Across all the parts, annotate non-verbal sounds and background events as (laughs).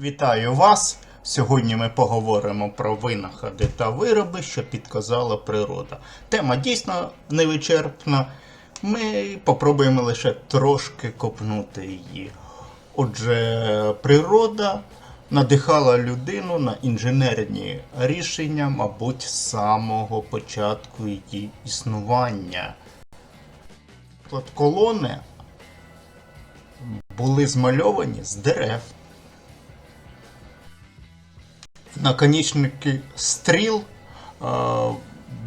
Вітаю вас! Сьогодні ми поговоримо про винаходи та вироби, що підказала природа. Тема дійсно невичерпна. Ми попробуємо лише трошки копнути її. Отже, природа надихала людину на інженерні рішення, мабуть, з самого початку її існування. Колони були змальовані з дерев. Наконечники стріл е,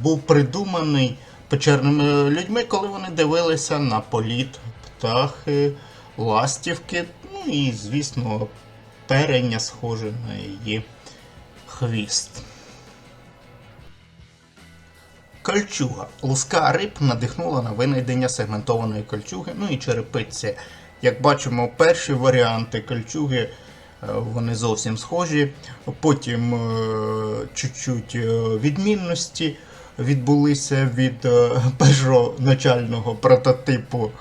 був придуманий печерними людьми, коли вони дивилися на політ птахи, ластівки, ну і, звісно, перення схоже на її хвіст. Кольчуга. Луска риб надихнула на винайдення сегментованої кольчуги, ну і черепиці. Як бачимо, перші варіанти кольчуги вони зовсім схожі. Потім е, чуть-чуть е, відмінності відбулися від е, (laughs) першого начального прототипу.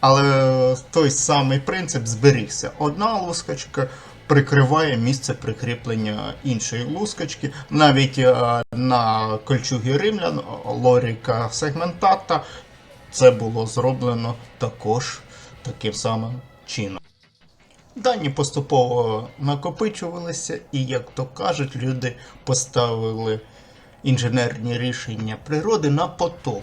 Але той самий принцип зберігся. Одна лускочка прикриває місце прикріплення іншої лускочки. Навіть е, на кольчугі римлян лоріка сегментата це було зроблено також таким самим чином. Дані поступово накопичувалися, і, як то кажуть, люди поставили інженерні рішення природи на поток.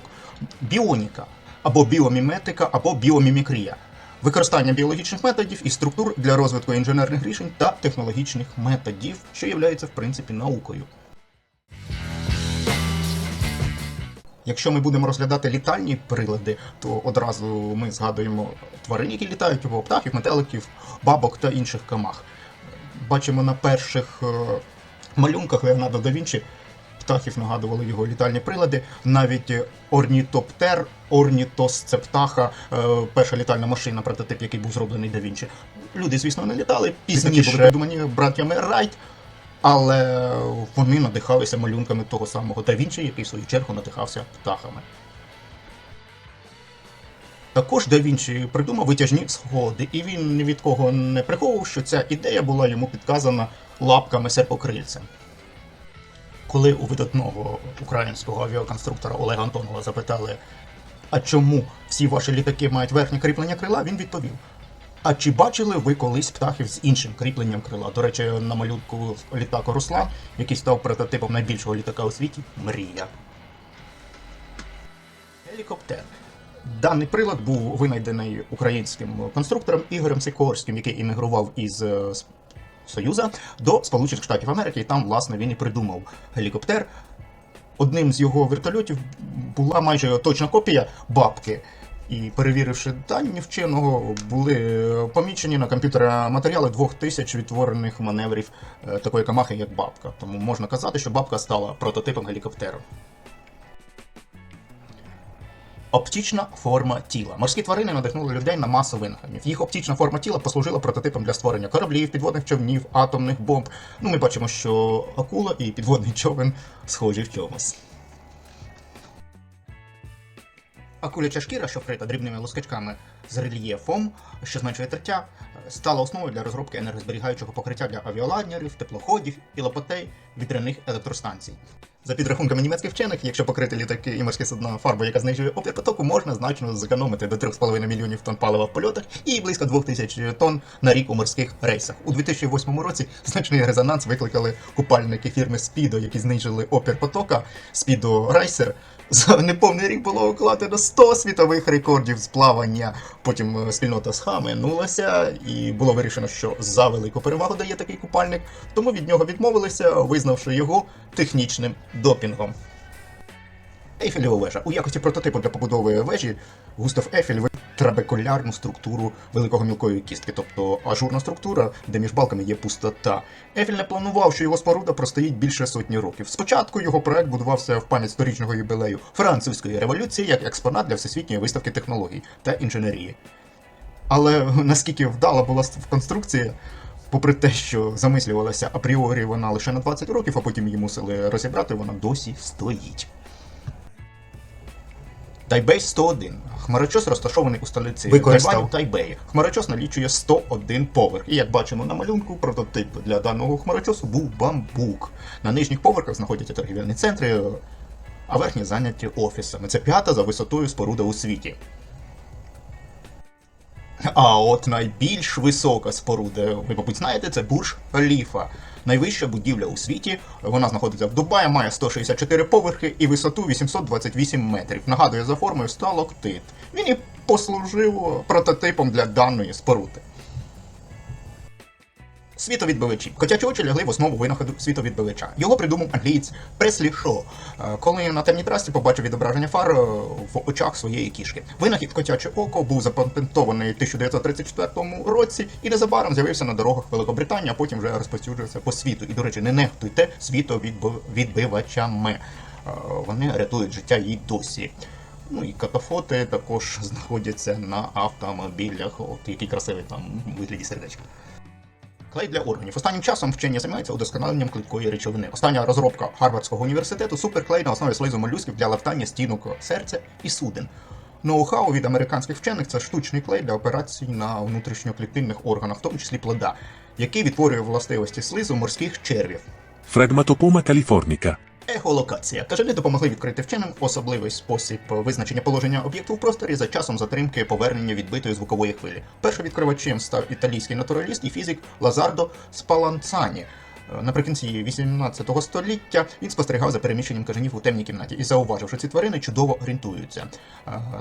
Біоніка або біоміметика, або біомімікрія. Використання біологічних методів і структур для розвитку інженерних рішень та технологічних методів, що являються в принципі наукою. Якщо ми будемо розглядати літальні прилади, то одразу ми згадуємо тварин, які літають, або птахів, метеликів, бабок та інших камах. Бачимо на перших е, малюнках Леонардо да Вінчі птахів нагадували його літальні прилади. Навіть е, орнітоптер, орнітос це птаха, е, перша літальна машина, прототип, який був зроблений да Вінчі. Люди, звісно, не літали. Пізніше були придумані братями Райт. Але вони надихалися малюнками того самого Да Вінчі, який в свою чергу надихався птахами. Також Да Вінчі придумав витяжні сходи, і він ні від кого не приховував, що ця ідея була йому підказана лапками серпокрильця. Коли у видатного українського авіаконструктора Олега Антонова запитали, а чому всі ваші літаки мають верхнє кріплення крила, він відповів: а чи бачили ви колись птахів з іншим кріпленням крила? До речі, на малюнку літак Руслан, який став прототипом найбільшого літака у світі, мрія. Гелікоптер. Даний прилад був винайдений українським конструктором Ігорем Сикорським, який іммігрував із е, Союза до Сполучених Штатів Америки, і там, власне, він і придумав гелікоптер. Одним з його вертольотів була майже точна копія бабки. І перевіривши дані вченого, були е, помічені на комп'ютері матеріали двох тисяч відтворених маневрів е, такої камахи, як бабка. Тому можна казати, що бабка стала прототипом гелікоптеру. Оптічна форма тіла. Морські тварини надихнули людей на масу винаходів. Їх оптічна форма тіла послужила прототипом для створення кораблів, підводних човнів, атомних бомб. Ну, ми бачимо, що акула і підводний човен схожі в чомусь. Акуляча шкіра, що вкрита дрібними лускачками з рельєфом, що зменшує тертя, стала основою для розробки енергозберігаючого покриття для авіаладнерів, теплоходів і лопатей вітряних електростанцій. За підрахунками німецьких вчених, якщо покрити літаки і морські судна фарбою, яка знижує опір потоку, можна значно зекономити до 3,5 мільйонів тонн палива в польотах і близько 2000 тонн на рік у морських рейсах. У 2008 році значний резонанс викликали купальники фірми Speedo, які знижили опір потока Speedo Racer. За неповний рік було укладено 100 світових рекордів з плавання. Потім е, спільнота схаменулася, і було вирішено, що за велику перевагу дає такий купальник, тому від нього відмовилися, визнавши його технічним допінгом. Ейфелєва вежа. У якості прототипу для побудови вежі Густав Ефель трабекулярну структуру великого мілкої кістки, тобто ажурна структура, де між балками є пустота. Ейфель не планував, що його споруда простоїть більше сотні років. Спочатку його проект будувався в пам'ять сторічного юбілею французької революції як експонат для всесвітньої виставки технологій та інженерії. Але наскільки вдала була конструкція, попри те, що замислювалася апріорі вона лише на 20 років, а потім її мусили розібрати, вона досі стоїть. Тайбейс 101. Хмарочос розташований у столиці. Тайваню Тайбеї. Хмарочос налічує 101 поверх. І як бачимо на малюнку, прототип для даного хмарочосу був бамбук. На нижніх поверхах знаходяться торгівельні центри, а верхні зайняті офісами. Це п'ята за висотою споруда у світі. А от найбільш висока споруда, ви, мабуть, знаєте, це Бурж Халіфа. Найвища будівля у світі. Вона знаходиться в Дубаї, має 164 поверхи і висоту 828 метрів. Нагадує за формою сталоктит. Він і послужив прототипом для даної споруди. Світовідбивачі. Котячі очі лягли в основу винаходу світовідбивача. Його придумав англієць Преслі Шо, е, коли на темній трасі побачив відображення фар е, в очах своєї кішки. Винахід котяче око був запатентований в 1934 році і незабаром з'явився на дорогах Великобританії, а потім вже розповсюджувався по світу. І, до речі, не нехтуйте світовідбивачами. Е, Вони рятують життя і досі. Ну і катафоти також знаходяться на автомобілях. От який красивий там вигляді сердечка. Клей для органів. Останнім часом вчені займаються удосконаленням клейкої речовини. Остання розробка Гарвардського університету суперклей на основі слизу молюсків для лавтання стінок серця і суден. Ноу-хау від американських вчених це штучний клей для операцій на внутрішньоклітинних органах, в тому числі плода, який відтворює властивості слизу морських червів. Фрагматопома каліфорніка. Ехолокація. Кажани допомогли відкрити вченим особливий спосіб визначення положення об'єкту в просторі за часом затримки повернення відбитої звукової хвилі. Першим відкривачем став італійський натураліст і фізик Лазардо Спаланцані. Наприкінці 18 століття він спостерігав за переміщенням кажанів у темній кімнаті і зауважив, що ці тварини чудово орієнтуються.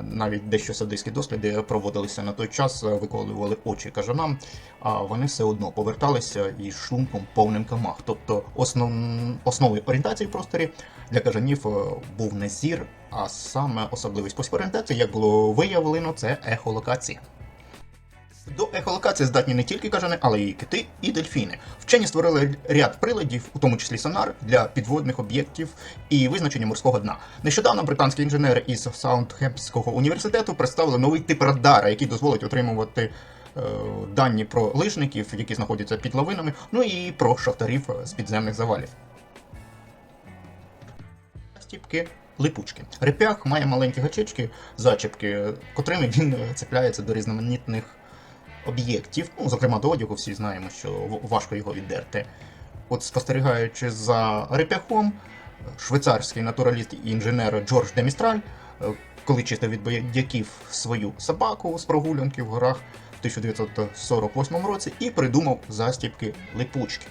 Навіть дещо садистські досліди проводилися на той час, виколювали очі кажанам, а вони все одно поверталися із шлунком повним камах. Тобто основ... основою орієнтації в просторі для кажанів е, був не зір, а саме особливий спосіб орієнтації, як було виявлено, це ехолокація. До ехолокації здатні не тільки кажани, але й кити і дельфіни. Вчені створили ряд приладів, у тому числі сонар, для підводних об'єктів і визначення морського дна. Нещодавно британські інженери із Саундхемпського університету представили новий тип радара, який дозволить отримувати е, дані про лижників, які знаходяться під лавинами, ну і про шахтарів з підземних завалів. Стіпки липучки. Реп'ях має маленькі гачечки, зачіпки, котрими він е, цепляється до різноманітних об'єктів. Ну, зокрема, до одягу всі знаємо, що важко його віддерти. От спостерігаючи за реп'яхом, швейцарський натураліст і інженер Джордж Демістраль, е, коли чистив від бояків свою собаку з прогулянки в горах в 1948 році і придумав застіпки липучки.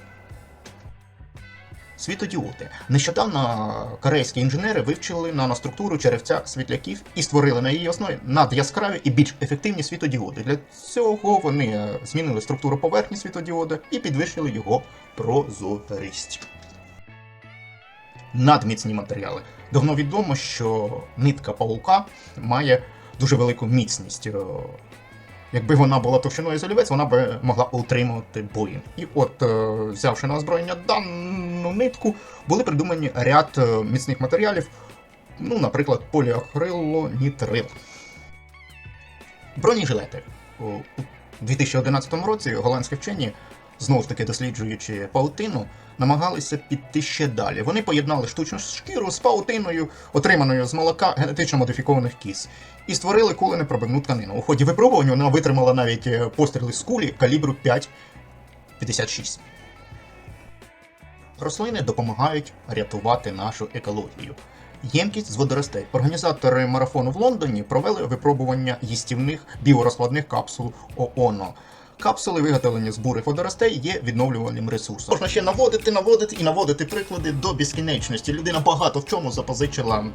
Світодіоди. Нещодавно корейські інженери вивчили наноструктуру черевця світляків і створили на її основі надяскраві і більш ефективні світодіоди. Для цього вони е, змінили структуру поверхні світодіода і підвищили його прозорість. Надміцні матеріали. Давно відомо, що нитка паука має дуже велику міцність. Якби вона була товщиною залівець, вона би могла утримувати бої. І от, е, взявши на озброєння дану нитку, були придумані ряд е, міцних матеріалів, ну, наприклад, поліакрилонітрил. Бронежилети. У 2011 році голландські вчені, знову ж таки досліджуючи паутину, намагалися піти ще далі. Вони поєднали штучну шкіру з паутиною, отриманою з молока генетично модифікованих кіз, і створили куленепробивну тканину. У ході випробувань вона витримала навіть е, постріли з кулі калібру 5,56. Рослини допомагають рятувати нашу екологію. Ємкість з водоростей. Організатори марафону в Лондоні провели випробування їстівних біорозкладних капсул ООН. Капсули, виготовлені з бурих водоростей, є відновлювальним ресурсом. Можна ще наводити, наводити і наводити приклади до безкінечності. Людина багато в чому запозичила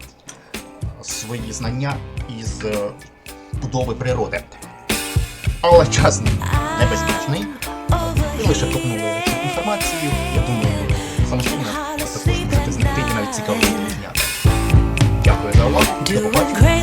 свої знання із е, будови природи. Але час не безкінечний. Ви лише торкнули цю інформацію. Я думаю, самостійно також можете знайти і навіть цікаво зняти. Дякую за увагу. До побачення.